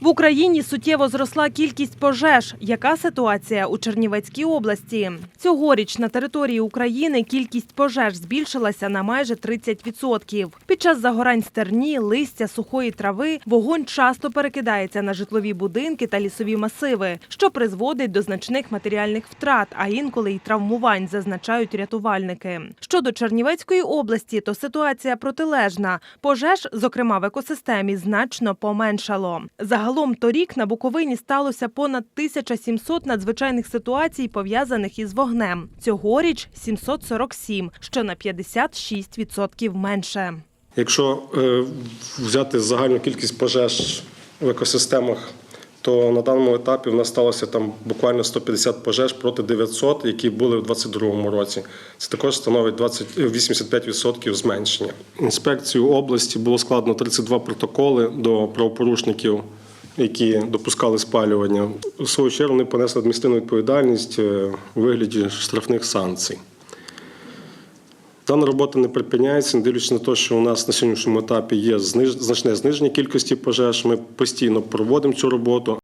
В Україні суттєво зросла кількість пожеж. Яка ситуація у Чернівецькій області? Цьогоріч на території України кількість пожеж збільшилася на майже 30%. Під час загорань стерні, листя, сухої трави вогонь часто перекидається на житлові будинки та лісові масиви, що призводить до значних матеріальних втрат, а інколи й травмувань, зазначають рятувальники. Щодо Чернівецької області, то ситуація протилежна. Пожеж, зокрема в екосистемі, значно поменшало. Загалом торік на Буковині сталося понад 1700 надзвичайних ситуацій, пов'язаних із вогнем. Цьогоріч 747, що на 56% менше. Якщо е, взяти загальну кількість пожеж в екосистемах, то на даному етапі в нас сталося там буквально 150 пожеж проти 900, які були в 2022 році. Це також становить 20, е, 85% зменшення. Інспекцію області було складено 32 протоколи до правопорушників, які допускали спалювання. У свою чергу вони понесли адміністративну відповідальність е, у вигляді штрафних санкцій. Дана робота не припиняється, не дивлячись на те, що у нас на сьогоднішньому етапі є значне зниження кількості пожеж. Ми постійно проводимо цю роботу,